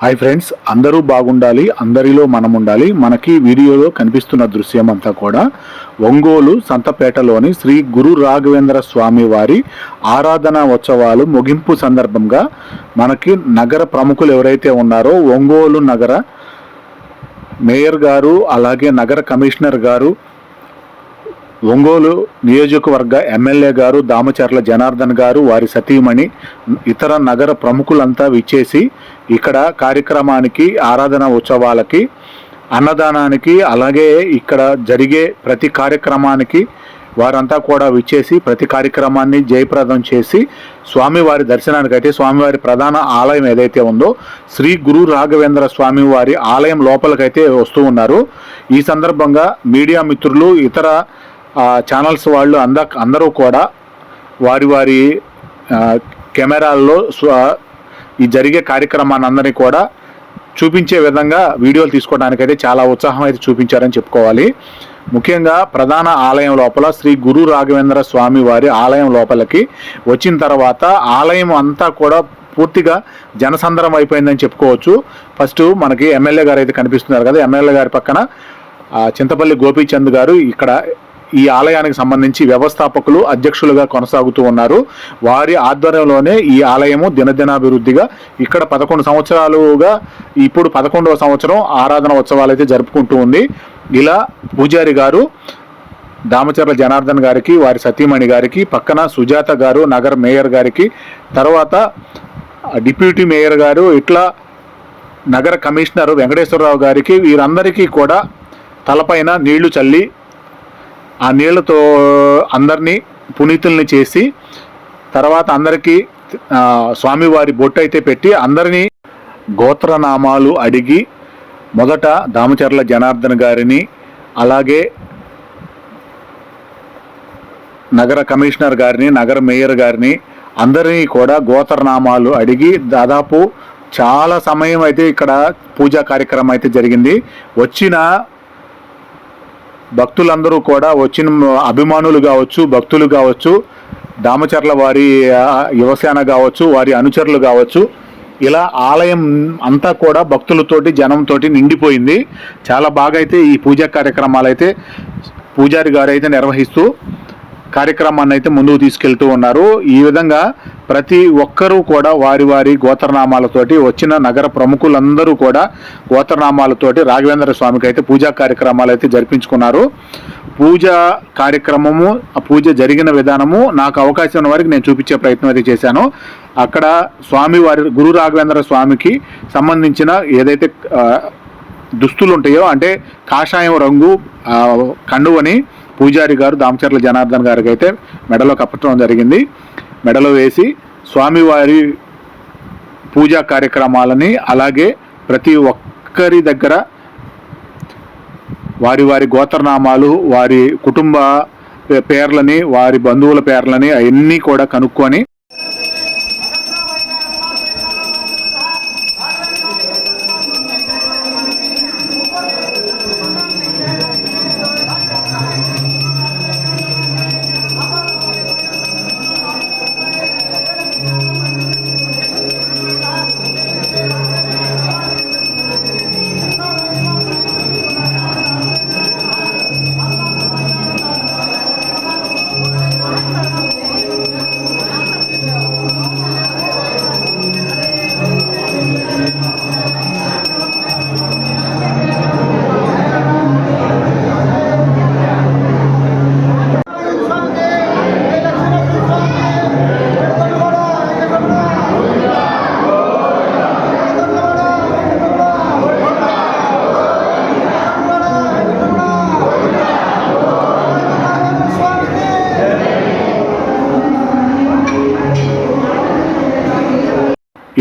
Hi friends అందరూ బాగుండాలి అందరిలో మనం ఉండాలి మనకి వీడియోలో కనిపిస్తున్న దృశ్యం అంతా కూడా ఒంగోలు సంతపేటలోని శ్రీ గురు రాఘవేంద్ర స్వామి వారి ఆరాధన ఉత్సవాలు ముగింపు సందర్భంగా మనకి నగర ప్రముఖులు ఎవరైతే ఉన్నారో ఒంగోలు నగర మేయర్ గారు అలాగే నగర కమిషనర్ గారు ఒంగోలు నియోజకవర్గ ఎమ్మెల్యే గారు దామచర్ల జనార్దన్ గారు వారి సతీమణి ఇతర నగర ప్రముఖులంతా విచ్చేసి ఇక్కడ కార్యక్రమానికి ఆరాధన ఉత్సవాలకి అన్నదానానికి అలాగే ఇక్కడ జరిగే ప్రతి కార్యక్రమానికి వారంతా కూడా విచ్చేసి ప్రతి కార్యక్రమాన్ని జయప్రదం చేసి స్వామివారి దర్శనానికి అయితే స్వామివారి ప్రధాన ఆలయం ఏదైతే ఉందో శ్రీ గురు రాఘవేంద్ర స్వామి వారి ఆలయం లోపలికైతే వస్తూ ఉన్నారు. ఈ సందర్భంగా మీడియా మిత్రులు ఇతర ఛానల్స్ వాళ్ళు అంద అందరూ కూడా వారి వారి కెమెరాల్లో ఈ జరిగే కార్యక్రమాన్ని అందరినీ కూడా చూపించే విధంగా వీడియోలు తీసుకోవడానికైతే చాలా ఉత్సాహం అయితే చూపించారని చెప్పుకోవాలి. ముఖ్యంగా ప్రధాన ఆలయం లోపల శ్రీ గురు రాఘవేంద్ర స్వామి వారి ఆలయం లోపలికి వచ్చిన తర్వాత ఆలయం అంతా కూడా పూర్తిగా జనసందరం అయిపోయిందని చెప్పుకోవచ్చు. ఫస్ట్ మనకి ఎమ్మెల్యే గారు అయితే కనిపిస్తున్నారు కదా ఎమ్మెల్యే గారి పక్కన చింతపల్లి గోపీచంద్ గారు ఇక్కడ ఈ ఆలయానికి సంబంధించి వ్యవస్థాపకులు అధ్యక్షులుగా కొనసాగుతూ ఉన్నారు. వారి ఆధ్వర్యంలోనే ఈ ఆలయము దినదినాభివృద్ధిగా ఇక్కడ పదకొండు సంవత్సరాలుగా ఇప్పుడు పదకొండవ సంవత్సరం ఆరాధన ఉత్సవాలు అయితే జరుపుకుంటూ ఉంది. ఇలా పూజారి గారు దామచర్ల జనార్దన్ గారికి వారి సతీమణి గారికి పక్కన సుజాత గారు నగర మేయర్ గారికి తర్వాత డిప్యూటీ మేయర్ గారు ఇట్లా నగర కమిషనర్ వెంకటేశ్వరరావు గారికి వీరందరికీ కూడా తలపైన నీళ్ళు చల్లి ఆ నీళ్ళతో అందరినీ పునీతుల్ని చేసి తర్వాత అందరికీ స్వామివారి బొట్టు అయితే పెట్టి అందరినీ గోత్రనామాలు అడిగి మొదట దామచర్ల జనార్దన్ గారిని అలాగే నగర కమిషనర్ గారిని నగర మేయర్ గారిని అందరినీ కూడా గోత్రనామాలు అడిగి దాదాపు చాలా సమయం అయితే ఇక్కడ పూజా కార్యక్రమం అయితే జరిగింది. వచ్చిన భక్తులందరూ కూడా వచ్చిన అభిమానులు కావచ్చు భక్తులు కావచ్చు దామచర్ల వారి యువసేన కావచ్చు వారి అనుచరులు కావచ్చు ఇలా ఆలయం అంతా కూడా భక్తులతోటి జనంతోటి నిండిపోయింది. చాలా బాగా అయితే ఈ పూజా కార్యక్రమాలు అయితే పూజారి గారు అయితే నిర్వహిస్తూ కార్యక్రమాన్ని అయితే ముందుకు తీసుకెళ్తూ ఉన్నారు. ఈ విధంగా ప్రతి ఒక్కరూ కూడా వారి వారి గోత్రనామాలతోటి వచ్చిన నగర ప్రముఖులందరూ కూడా గోత్రనామాలతోటి రాఘవేంద్ర స్వామికి అయితే పూజా కార్యక్రమాలు అయితే జరిపించుకున్నారు. పూజ కార్యక్రమము ఆ పూజ జరిగిన విధానము నాకు అవకాశం ఉన్న వారికి నేను చూపించే ప్రయత్నం అయితే చేశాను. అక్కడ స్వామి వారి గురు రాఘవేంద్ర స్వామికి సంబంధించిన ఏదైతే దుస్తులు ఉంటాయో అంటే కాషాయం రంగు కండువని పూజారి గారు దామచర్ల జనార్దన్ గారికి అయితే మెడలో కప్పటం జరిగింది. మెడలో వేసి స్వామివారి పూజా కార్యక్రమాలని అలాగే ప్రతి ఒక్కరి దగ్గర వారి వారి గోత్రనామాలు వారి కుటుంబ పే- పేర్లని వారి బంధువుల పేర్లని అవన్నీ కూడా కనుక్కొని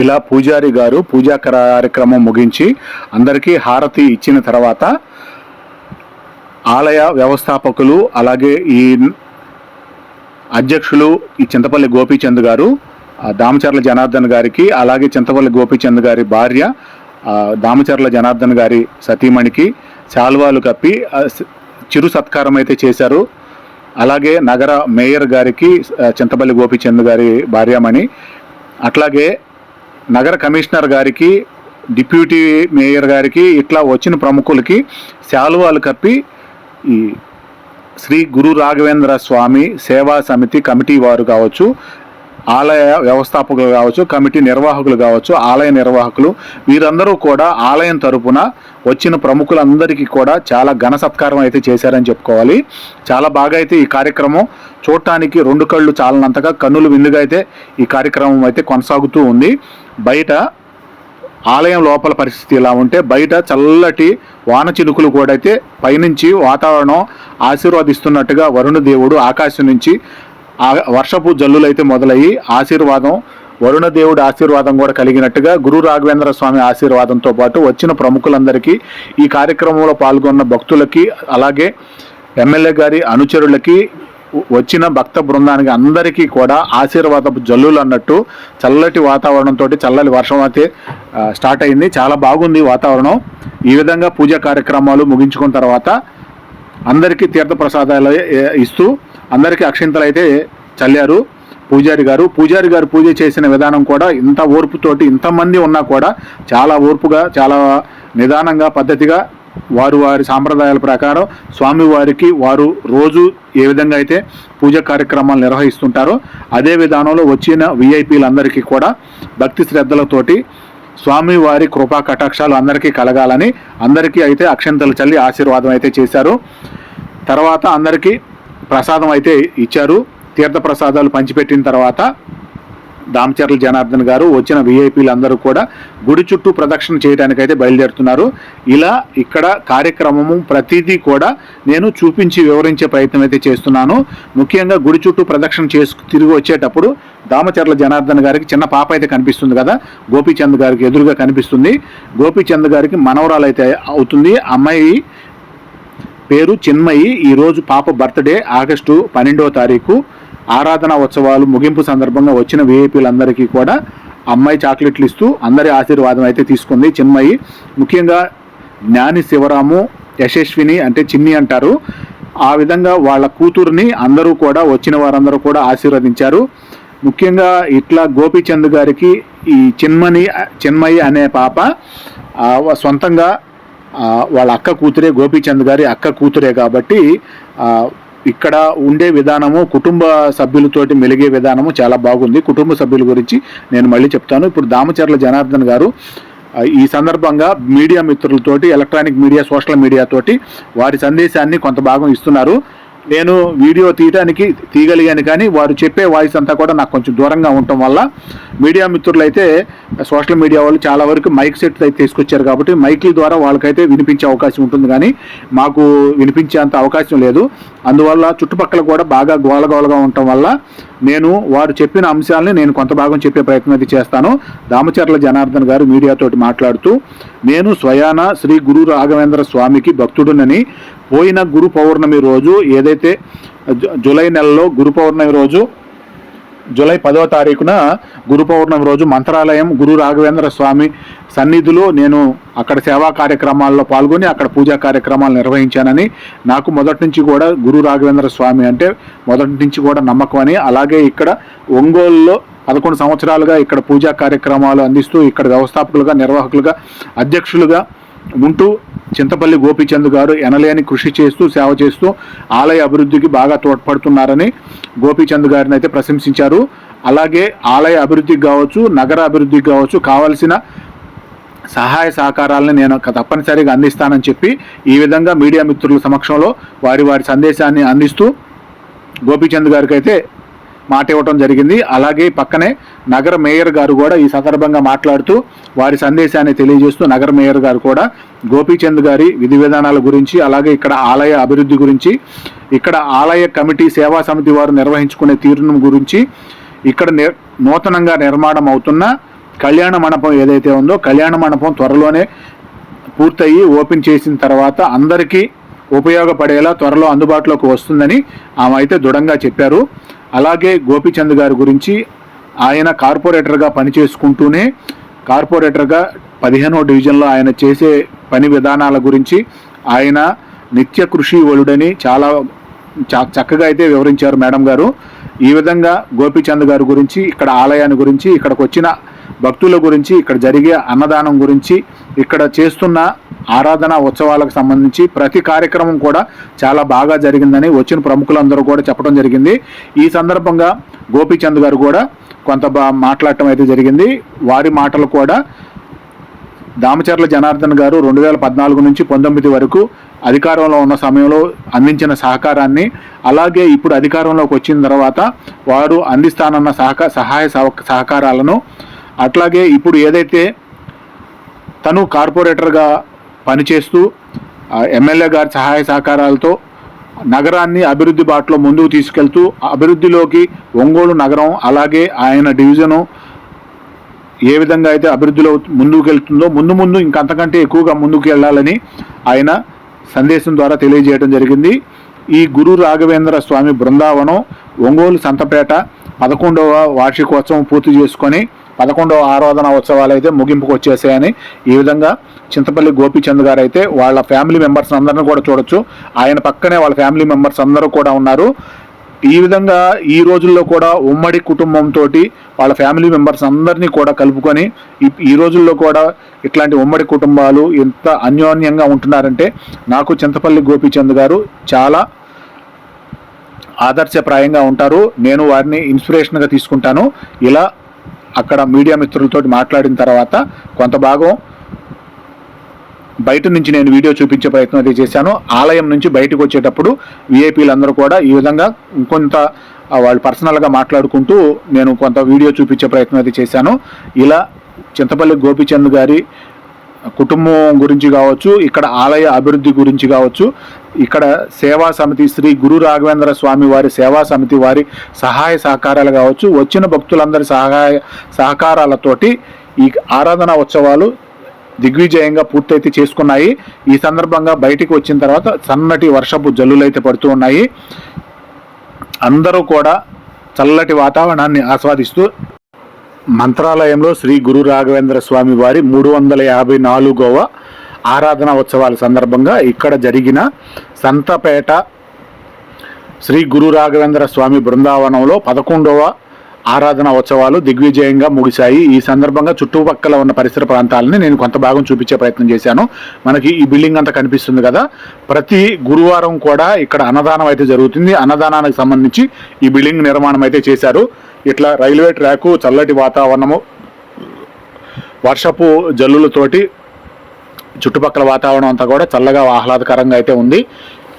ఇలా పూజారి గారు పూజా కార్యక్రమం ముగించి అందరికీ హారతి ఇచ్చిన తర్వాత ఆలయ వ్యవస్థాపకులు అలాగే ఈ అధ్యక్షులు ఈ చింతపల్లి గోపీచంద్ గారు దామచర్ల జనార్దన్ గారికి అలాగే చింతపల్లి గోపీచంద్ గారి భార్య దామచర్ల జనార్దన్ గారి సతీమణికి శాల్వాలు కప్పి చిరు సత్కారం అయితే చేశారు. అలాగే నగర మేయర్ గారికి చింతపల్లి గోపీచంద్ గారి భార్యమణి అట్లాగే నగర కమిషనర్ గారికి డిప్యూటీ మేయర్ గారికి ఇట్లా వచ్చిన ప్రముఖులకి శాలువాలు కప్పి ఈ శ్రీ గురు రాఘవేంద్ర స్వామి సేవా సమితి కమిటీ వారు కావచ్చు ఆలయ వ్యవస్థాపకులు కావచ్చు కమిటీ నిర్వాహకులు కావచ్చు ఆలయ నిర్వాహకులు వీరందరూ కూడా ఆలయం తరపున వచ్చిన ప్రముఖులందరికీ కూడా చాలా ఘన సత్కారం అయితే చేశారని చెప్పుకోవాలి. చాలా బాగా అయితే ఈ కార్యక్రమం చూడటానికి రెండు కళ్ళు చాలనంతగా కన్నులు విందుగా అయితే ఈ కార్యక్రమం అయితే కొనసాగుతూ ఉంది. బయట ఆలయం లోపల పరిస్థితి ఇలా ఉంటే బయట చల్లటి వాన చినుకులు కూడా అయితే పైనుంచి వాతావరణం ఆశీర్వదిస్తున్నట్టుగా వరుణ దేవుడు ఆకాశం నుంచి ఆ వర్షపు జల్లులైతే మొదలయ్యి ఆశీర్వాదం వరుణ దేవుడి ఆశీర్వాదం కూడా కలిగినట్టుగా గురు రాఘవేంద్ర స్వామి ఆశీర్వాదంతో పాటు వచ్చిన ప్రముఖులందరికీ ఈ కార్యక్రమంలో పాల్గొన్న భక్తులకి అలాగే ఎమ్మెల్యే గారి అనుచరులకి వచ్చిన భక్త బృందానికి అందరికీ కూడా ఆశీర్వాదపు జల్లులు అన్నట్టు చల్లటి వాతావరణంతో చల్లటి వర్షం అయితే స్టార్ట్ అయింది. చాలా బాగుంది వాతావరణం. ఈ విధంగా పూజా కార్యక్రమాలు ముగించుకున్న తర్వాత అందరికీ తీర్థ ప్రసాదాలు ఇస్తూ అందరికీ అక్షింతలు అయితే చల్లారు. పూజారి గారు పూజారి గారు పూజ చేసిన విధానం కూడా ఇంత ఓర్పుతోటి ఇంతమంది ఉన్నా కూడా చాలా ఓర్పుగా చాలా నిదానంగా పద్ధతిగా వారు వారి సాంప్రదాయాల ప్రకారం స్వామివారికి వారు రోజు ఏ విధంగా అయితే పూజ కార్యక్రమాలు నిర్వహిస్తుంటారో అదే విధానంలో వచ్చిన విఐపీలందరికీ కూడా భక్తి శ్రద్ధలతోటి స్వామివారి కృపా కటాక్షాలు అందరికీ కలగాలని అందరికీ అయితే అక్షంతలు చల్లి ఆశీర్వాదం అయితే చేశారు. తర్వాత అందరికీ ప్రసాదం అయితే ఇచ్చారు. తీర్థ ప్రసాదాలు పంచిపెట్టిన తర్వాత దామచర్ల జనార్దన్ గారు వచ్చిన విఐపీలు అందరూ కూడా గుడి చుట్టూ ప్రదక్షిణ చేయడానికైతే బయలుదేరుతున్నారు. ఇలా ఇక్కడ కార్యక్రమము ప్రతిదీ కూడా నేను చూపించి వివరించే ప్రయత్నం అయితే చేస్తున్నాను. ముఖ్యంగా గుడి చుట్టూ ప్రదక్షిణ చేసు తిరిగి వచ్చేటప్పుడు దామచర్ల జనార్దన్ గారికి చిన్న పాప అయితే కనిపిస్తుంది కదా గోపీచంద్ గారికి ఎదురుగా కనిపిస్తుంది. గోపీచంద్ గారికి మనవరాలు అయితే అవుతుంది. అమ్మాయి పేరు చిన్మయి. ఈరోజు పాప బర్త్డే ఆగస్టు పన్నెండవ తారీఖు. ఆరాధన ఉత్సవాలు ముగింపు సందర్భంగా వచ్చిన విఐపీలందరికీ కూడా అమ్మాయి చాక్లెట్లు ఇస్తూ అందరి ఆశీర్వాదం అయితే తీసుకుంది చిన్మయి. ముఖ్యంగా జ్ఞాని శివరాము యశస్విని అంటే చిన్ని అంటారు. ఆ విధంగా వాళ్ళ కూతుర్ని అందరూ కూడా వచ్చిన వారందరూ కూడా ఆశీర్వదించారు. ముఖ్యంగా ఇట్లా గోపీచంద్ గారికి ఈ చిన్మని చిన్మయి అనే పాప సొంతంగా వాళ్ళ అక్క కూతురే గోపీచంద్ గారి అక్క కూతురే కాబట్టి ఇక్కడ ఉండే విధానము కుటుంబ సభ్యులతోటి మెలిగే విధానము చాలా బాగుంది. కుటుంబ సభ్యుల గురించి నేను మళ్ళీ చెప్తాను. ఇప్పుడు దామచర్ల జనార్దన్ గారు ఈ సందర్భంగా మీడియా మిత్రులతోటి ఎలక్ట్రానిక్ మీడియా సోషల్ మీడియా తోటి వారి సందేశాన్ని కొంత భాగం ఇస్తున్నారు. నేను వీడియో తీయడానికి తీయగలిగాను కానీ వారు చెప్పే వాయిస్ అంతా కూడా నాకు కొంచెం దూరంగా ఉండటం వల్ల మీడియా మిత్రులు అయితే సోషల్ మీడియా వాళ్ళు చాలా వరకు మైక్ సెట్ అయితే తీసుకొచ్చారు కాబట్టి మైక్ల ద్వారా వాళ్ళకైతే వినిపించే అవకాశం ఉంటుంది కానీ మాకు వినిపించేంత అవకాశం లేదు. అందువల్ల చుట్టుపక్కల కూడా బాగా గోలగోలగా ఉండటం వల్ల నేను వారు చెప్పిన అంశాలని నేను కొంత భాగం చెప్పే ప్రయత్నం అయితే చేస్తాను. దామచర్ల జనార్దన్ గారు మీడియాతోటి మాట్లాడుతూ నేను స్వయాన శ్రీ గురు రాఘవేంద్ర స్వామికి భక్తుడునని పోయిన గురు పౌర్ణమి రోజు ఏదైతే జు- జూలై నెలలో గురు పౌర్ణమి రోజు జూలై పదవ తారీఖున గురు పౌర్ణమి రోజు మంత్రాలయం గురు రాఘవేంద్ర స్వామి సన్నిధిలో నేను అక్కడ సేవా కార్యక్రమాల్లో పాల్గొని అక్కడ పూజా కార్యక్రమాలు నిర్వహించానని నాకు మొదటి నుంచి కూడా గురు రాఘవేంద్ర స్వామి అంటే మొదటి నుంచి కూడా నమ్మకం అని. అలాగే ఇక్కడ ఒంగోలులో పదకొండు సంవత్సరాలుగా ఇక్కడ పూజా కార్యక్రమాలు అందిస్తూ ఇక్కడ వ్యవస్థాపకులుగా నిర్వాహకులుగా అధ్యక్షులుగా ఉంటూ చింతపల్లి గోపీచంద్ గారు ఎనలేని కృషి చేస్తూ సేవ చేస్తూ ఆలయ అభివృద్ధికి బాగా తోడ్పడుతున్నారని గోపీచంద్ గారిని అయితే ప్రశంసించారు. అలాగే ఆలయ అభివృద్ధికి కావచ్చు నగర అభివృద్ధికి కావచ్చు కావలసిన సహాయ సహకారాలను నేను తప్పనిసరిగా అందిస్తానని చెప్పి ఈ విధంగా మీడియా మిత్రుల సమక్షంలో వారి వారి సందేశాన్ని అందిస్తూ గోపీచంద్ గారికి అయితే మాట ఇవ్వటం జరిగింది. అలాగే పక్కనే నగర మేయర్ గారు కూడా ఈ సందర్భంగా మాట్లాడుతూ వారి సందేశాన్ని తెలియజేస్తూ నగర మేయర్ గారు కూడా గోపీచంద్ గారి విధి విధానాల గురించి అలాగే ఇక్కడ ఆలయ అభివృద్ధి గురించి ఇక్కడ ఆలయ కమిటీ సేవా సమితి వారు నిర్వహించుకునే తీరును గురించి ఇక్కడ నూతనంగా నిర్మాణం అవుతున్న కళ్యాణ మండపం ఏదైతే ఉందో కళ్యాణ మండపం త్వరలోనే పూర్తయి ఓపెన్ చేసిన తర్వాత అందరికీ ఉపయోగపడేలా త్వరలో అందుబాటులోకి వస్తుందని ఆమె అయితే దృఢంగా చెప్పారు. అలాగే గోపీచంద్ గారి గురించి ఆయన కార్పొరేటర్గా పనిచేసుకుంటూనే కార్పొరేటర్గా పదిహేనో డివిజన్లో ఆయన చేసే పని విధానాల గురించి ఆయన నిత్య కృషి వలుడని చాలా చా చక్కగా అయితే వివరించారు మేడం గారు. ఈ విధంగా గోపీచంద్ గారి గురించి ఇక్కడ ఆలయాన్ని గురించి ఇక్కడికి వచ్చిన భక్తుల గురించి ఇక్కడ జరిగే అన్నదానం గురించి ఇక్కడ చేస్తున్న ఆరాధన ఉత్సవాలకు సంబంధించి ప్రతి కార్యక్రమం కూడా చాలా బాగా జరిగిందని వచ్చిన ప్రముఖులందరూ కూడా చెప్పడం జరిగింది. ఈ సందర్భంగా గోపీచంద్ గారు కూడా కొంత మాట్లాడటం అయితే జరిగింది. వారి మాటలు కూడా దామచర్ల జనార్దన్ గారు రెండు వేల పద్నాలుగు నుంచి పంతొమ్మిది వరకు అధికారంలో ఉన్న సమయంలో అందించిన సహకారాన్ని అలాగే ఇప్పుడు అధికారంలోకి వచ్చిన తర్వాత వారు అందిస్తానన్న సహక సహాయ సహకారాలను అట్లాగే ఇప్పుడు ఏదైతే తను కార్పొరేటర్గా పనిచేస్తూ ఎమ్మెల్యే గారి సహాయ సహకారాలతో నగరాన్ని అభివృద్ధి బాటలో ముందుకు తీసుకెళ్తూ అభివృద్ధిలోకి ఒంగోలు నగరం అలాగే ఆయన డివిజను ఏ విధంగా అయితే అభివృద్ధిలో ముందుకు వెళ్తుందో ముందు ముందు ఇంకంతకంటే ఎక్కువగా ముందుకు వెళ్ళాలని ఆయన సందేశం ద్వారా తెలియజేయడం జరిగింది. ఈ గురు రాఘవేంద్ర స్వామి బృందావనం ఒంగోలు సంతపేట పదకొండవ వార్షికోత్సవం పూర్తి చేసుకొని పదకొండవ ఆరాధన ఉత్సవాలు అయితే ముగింపుకు వచ్చేసాయని ఈ విధంగా చింతపల్లి గోపీచంద్ గారు అయితే వాళ్ళ ఫ్యామిలీ మెంబర్స్ అందరిని కూడా చూడొచ్చు. ఆయన పక్కనే వాళ్ళ ఫ్యామిలీ మెంబర్స్ అందరూ కూడా ఉన్నారు. ఈ విధంగా ఈ రోజుల్లో కూడా ఉమ్మడి కుటుంబంతో వాళ్ళ ఫ్యామిలీ మెంబర్స్ అందరినీ కూడా కలుపుకొని ఈ ఈ రోజుల్లో కూడా ఇట్లాంటి ఉమ్మడి కుటుంబాలు ఎంత అన్యోన్యంగా ఉంటున్నారంటే నాకు చింతపల్లి గోపీచంద్ గారు చాలా ఆదర్శప్రాయంగా ఉంటారు. నేను వారిని ఇన్స్పిరేషన్గా తీసుకుంటాను. ఇలా అక్కడ మీడియా మిత్రులతో మాట్లాడిన తర్వాత కొంత భాగం బయట నుంచి నేను వీడియో చూపించే ప్రయత్నం అయితే చేశాను. ఆలయం నుంచి బయటకు వచ్చేటప్పుడు విఐపీలందరూ కూడా ఈ విధంగా ఇంకొంత వాళ్ళు పర్సనల్గా మాట్లాడుకుంటూ నేను కొంత వీడియో చూపించే ప్రయత్నం అయితే చేశాను. ఇలా చింతపల్లి గోపిచంద్ గారి కుటుంబం గురించి కావచ్చు ఇక్కడ ఆలయ అభివృద్ధి గురించి కావచ్చు ఇక్కడ సేవా సమితి శ్రీ గురు రాఘవేంద్ర స్వామి వారి సేవా సమితి వారి సహాయ సహకారాలు కావచ్చు వచ్చిన భక్తులందరి సహాయ సహకారాలతోటి ఈ ఆరాధన ఉత్సవాలు దిగ్విజయంగా పూర్తయితే చేసుకున్నాయి. ఈ సందర్భంగా బయటికి వచ్చిన తర్వాత సన్నటి వర్షపు జల్లులు అయితే పడుతూ ఉన్నాయి. అందరూ కూడా చల్లటి వాతావరణాన్ని ఆస్వాదిస్తూ మంత్రాలయంలో శ్రీ గురు రాఘవేంద్ర స్వామి వారి మూడు వందల యాభై నాలుగవ ఆరాధన ఉత్సవాల సందర్భంగా ఇక్కడ జరిగిన సంతపేట శ్రీ గురు రాఘవేంద్ర స్వామి బృందావనంలో పదకొండవ ఆరాధన ఉత్సవాలు దిగ్విజయంగా ముగిశాయి. ఈ సందర్భంగా చుట్టుపక్కల ఉన్న పరిసర ప్రాంతాలని నేను కొంత భాగం చూపించే ప్రయత్నం చేశాను. మనకి ఈ బిల్డింగ్ అంతా కనిపిస్తుంది కదా. ప్రతి గురువారం కూడా ఇక్కడ అన్నదానం అయితే జరుగుతుంది. అన్నదానానికి సంబంధించి ఈ బిల్డింగ్ నిర్మాణం అయితే చేశారు. ఇట్లా రైల్వే ట్రాకు చల్లటి వాతావరణము వర్షపు జల్లులతోటి చుట్టుపక్కల వాతావరణం అంతా కూడా చల్లగా ఆహ్లాదకరంగా అయితే ఉంది.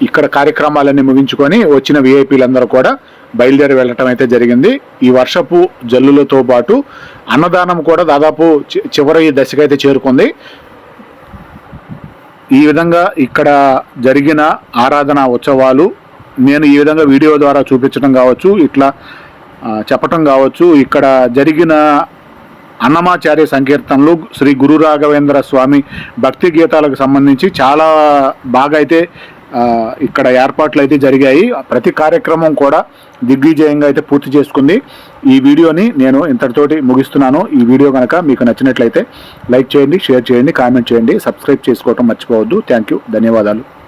ఇక్కడ కార్యక్రమాలన్నీ ముగించుకొని వచ్చిన విఐపీలందరూ కూడా బయలుదేరి వెళ్ళటం అయితే జరిగింది. ఈ వర్షపు జల్లులతో పాటు అన్నదానం కూడా దాదాపు చి- చివరి దశకైతే చేరుకుంది. ఈ విధంగా ఇక్కడ జరిగిన ఆరాధన ఉత్సవాలు నేను ఈ విధంగా వీడియో ద్వారా చూపించడం కావచ్చు ఇట్లా చెప్పటం కావచ్చు. ఇక్కడ జరిగిన అన్నమాచార్య సంకీర్తనలు శ్రీ గురు రాఘవేంద్ర స్వామి భక్తి గీతాలకు సంబంధించి చాలా బాగా అయితే ఇక్కడ ఏర్పాట్లు అయితే జరిగాయి. ప్రతి కార్యక్రమం కూడా దిగ్విజయంగా అయితే పూర్తి చేసుకుంది. ఈ వీడియోని నేను ఇంతటితోటి ముగిస్తున్నాను. ఈ వీడియో కనుక మీకు నచ్చినట్లయితే లైక్ చేయండి షేర్ చేయండి కామెంట్ చేయండి. సబ్స్క్రైబ్ చేసుకోవటం మర్చిపోవద్దు. Thank you. ధన్యవాదాలు.